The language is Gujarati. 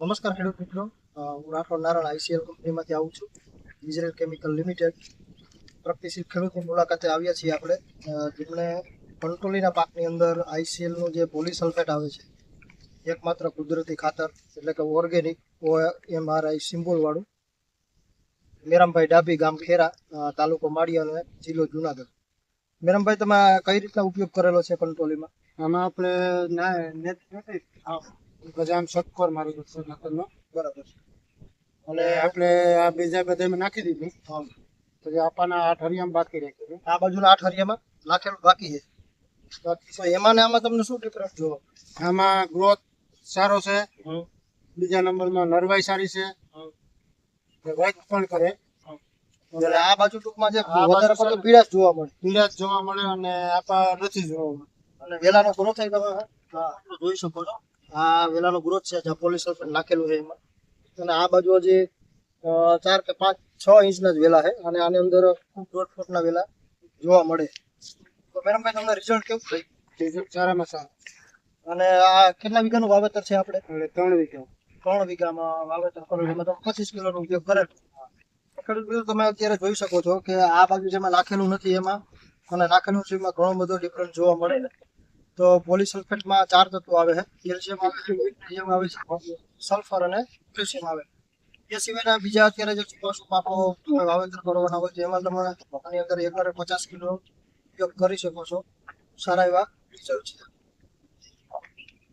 નમસ્કાર ખેડૂત મિત્રો. હું રાઠોડ નારાયણ આઈસીએલ કંપનીમાંથી આવું છું. ઇઝરાયલ કેમિકલ લિમિટેડ પ્રગતિશીલ ખેડૂતની મુલાકાતે આવ્યા છીએ આપણે. જેમણે કંટ્રોલીના પાકની અંદર આઈસીએલનું જે પોલિસલ્ફેટ આવે છે એકમાત્ર કુદરતી ખાતર એટલે કે organic O M R I સિમ્બોલવાળું Merambhai ડાબી ગામ ખેરા તાલુકો માળી અને જિલ્લો જુનાગઢ. મેરામભાઈ તમે કઈ રીતના ઉપયોગ કરેલો છે કંટ્રોલીમાં આમાં આપણે ના પછી આમ શક્કર મારી દઉં નકલનો બરાબર અને આપણે આ બીજા બધામાં નાખી દીધું. હા. પછી આપણને આઠ હરિયામ બાકી રાખ્યું આ બાજુના આઠ હરિયામાં નાખેલું બાકી છે. તો એમાં ને આમાં તમને શું ડિફરન્સ જોવો? આમાં ગ્રોથ સારો છે. બીજા નંબરમાં નરવાઈ સારી છે. વાઇટ પણ કરે. એટલે આ બાજુ ટૂંકમાં જે વધારે પડતો પીળાશ જોવા મળે. પીળાશ જોવા મળે અને આપા નથી જોવા મળે. અને વેલાનો ગ્રોથ થાય તમે જોઈ શકો છો. આ વેલાનો ગ્રોથ છે જ્યાં પોલીસ નાખેલું છે એમાં. અને આ બાજુ જે ચાર કે પાંચ છ ઇંચના જ વેલા છે. અને આની અંદર ખૂબ દોઢ ફૂટના વેલા જોવા મળે. તો મેડમભાઈ તમને રિઝલ્ટ કેવું? થયું બીજું સારામાં સારું. અને આ કેટલા વીઘાનું વાવેતર છે આપણે? ત્રણ વીઘા. ત્રણ વીઘામાં વાવેતર કરેલું એમાં તમે પચીસ કિલોનો ઉપયોગ કરેલો ખેડૂત મિત્રો તમે અત્યારે જોઈ શકો છો કે આ બાજુ જેમાં નાખેલું નથી એમાં અને નાખેલું છે એમાં ઘણો બધો ડિફરન્સ જોવા મળે. છે તો પોલિસલ્ફેટમાં ચાર તત્વો આવે છે. કેલ્શિયમ આવે છે સલ્ફર અને કેલ્શિયમ આવે. એ સિવાયના બીજા અત્યારે જે પશુ પાકો વાવેતર કરવાના હોય એમાં તમે આની અંદર એકરે પચાસ કિલો ઉપયોગ કરી શકો છો. સારા એવા રિઝલ્ટ છે.